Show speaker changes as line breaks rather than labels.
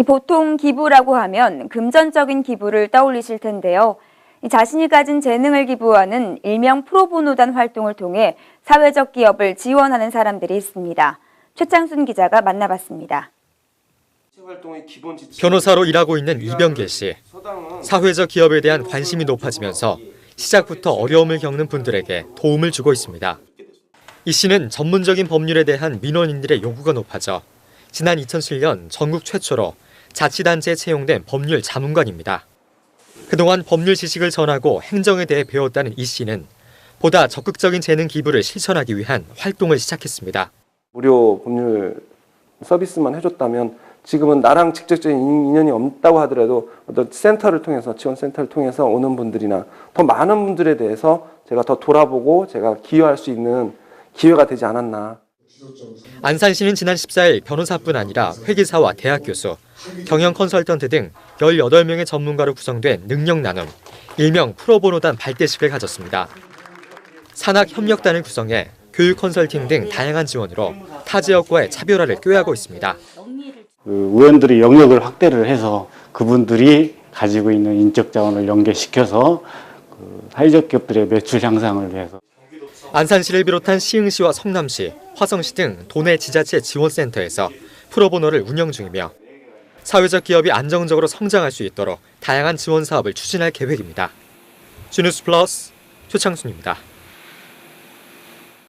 이 보통 기부라고 하면 금전적인 기부를 떠올리실 텐데요. 이 자신이 가진 재능을 기부하는 일명 프로보노단 활동을 통해 사회적 기업을 지원하는 사람들이 있습니다. 최창순 기자가 만나봤습니다.
변호사로 일하고 있는 이병길 씨. 사회적 기업에 대한 관심이 높아지면서 시작부터 어려움을 겪는 분들에게 도움을 주고 있습니다. 이 씨는 전문적인 법률에 대한 민원인들의 요구가 높아져 지난 2007년 전국 최초로 자치단체에 채용된 법률 자문관입니다. 그동안 법률 지식을 전하고 행정에 대해 배웠다는 이 씨는 보다 적극적인 재능 기부를 실천하기 위한 활동을 시작했습니다.
무료 법률 서비스만 해줬다면 지금은 나랑 직접적인 인연이 없다고 하더라도 어떤 센터를 통해서 지원 센터를 통해서 오는 분들이나 더 많은 분들에 대해서 제가 더 돌아보고 제가 기여할 수 있는 기회가 되지 않았나.
안산시는 지난 14일 변호사뿐 아니라 회계사와 대학 교수, 경영 컨설턴트 등 18명의 전문가로 구성된 능력 나눔, 일명 프로보노단 발대식을 가졌습니다. 산학 협력단을 구성해 교육 컨설팅 등 다양한 지원으로 타 지역과의 차별화를 꾀하고 있습니다.
그 의원들이 영역을 확대를 해서 그분들이 가지고 있는 인적 자원을 연계시켜서 그 사회적 기업들의 매출 향상을 위해서
안산시를 비롯한 시흥시와 성남시, 화성시 등 도내 지자체 지원센터에서 프로보노를 운영 중이며 사회적 기업이 안정적으로 성장할 수 있도록 다양한 지원 사업을 추진할 계획입니다. 주뉴스 플러스 최창순입니다.